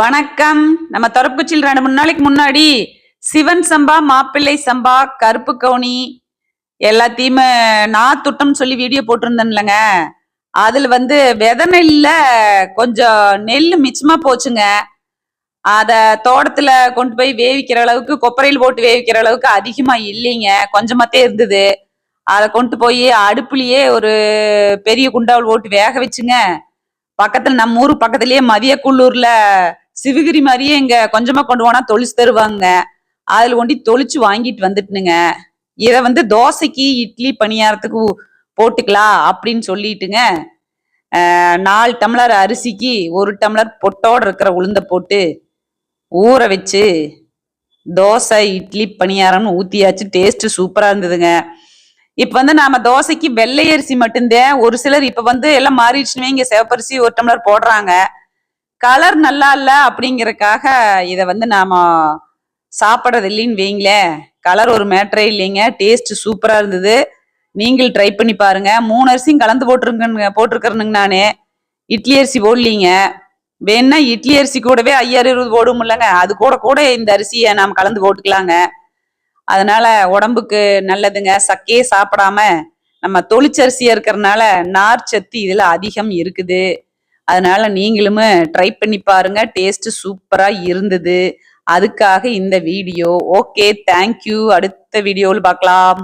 வணக்கம். நம்ம தொடர்புச்சில் ரெண்டு மூணு நாளைக்கு முன்னாடி சிவன் சம்பா மாப்பிள்ளை சம்பா கருப்பு கவுனி எல்லாத்தையுமே நான் துட்டம்னு சொல்லி வீடியோ போட்டிருந்தேன்லங்க. அதுல வந்து வித நெல்ல கொஞ்சம் நெல் மிச்சமா போச்சுங்க. அத தோட்டத்துல கொண்டு போய் வேவிக்கிற அளவுக்கு கொப்பரையில் போட்டு வேவிக்கிற அளவுக்கு அதிகமா இல்லைங்க. கொஞ்சமாத்தே இருந்தது. அதை கொண்டு போய் அடுப்புலயே ஒரு பெரிய குண்டாவில் போட்டு வேக வச்சுங்க. பக்கத்துல நம்ம ஊர் பக்கத்துலயே மதியக்குள்ளூர்ல சிவகிரி மாதிரியே இங்க கொஞ்சமா கொண்டு போனா தொளிச்சு தருவாங்க. அதுல ஒண்டி தொளிச்சு வாங்கிட்டு வந்துட்டுனுங்க. இதை வந்து தோசைக்கு இட்லி பணியாரத்துக்கு போட்டுக்கலாம் அப்படின்னு சொல்லிட்டுங்க. நாலு டம்ளர் அரிசிக்கு ஒரு டம்ளர் பொட்டோட இருக்கிற உளுந்த போட்டு ஊற வச்சு தோசை இட்லி பணியாரம்னு ஊத்தியாச்சு. டேஸ்ட் சூப்பரா இருந்ததுங்க. இப்ப வந்து நாம தோசைக்கு வெள்ளை அரிசி மட்டும்தான். ஒரு சிலர் இப்ப வந்து எல்லாம் மாறிடுச்சுன்னு இங்க சிவப்பரிசி ஒரு டம்ளர் போடுறாங்க. கலர் நல்லா இல்ல அப்படிங்கறக்காக இத வந்து நாம சாப்பிட்றது இல்லைன்னு வைங்களேன் கலர் ஒரு மேட்டரே இல்லைங்க. டேஸ்ட் சூப்பரா இருந்தது. நீங்கள் ட்ரை பண்ணி பாருங்க. மூணு அரிசியும் கலந்து போட்டிருக்கேங்க போட்டிருக்கிறேனுங்க நான். இட்லி அரிசி போடலீங்க. வேணா இட்லி அரிசி கூடவே ஐயாயிரம் இருபது போடும் இல்லைங்க. அது கூட கூட இந்த அரிசியை நாம் கலந்து போட்டுக்கலாங்க. அதனால உடம்புக்கு நல்லதுங்க. சக்கையே சாப்பிடாம நம்ம தொழிற்சரிசியா இருக்கிறதுனால நார் சத்து இதுல அதிகம் இருக்குது. அதனால நீங்களும் ட்ரை பண்ணி பாருங்க. டேஸ்ட் சூப்பரா இருந்தது. அதுக்காக இந்த வீடியோ. ஓகே தேங்க்யூ அடுத்த வீடியோவில் பார்க்கலாம்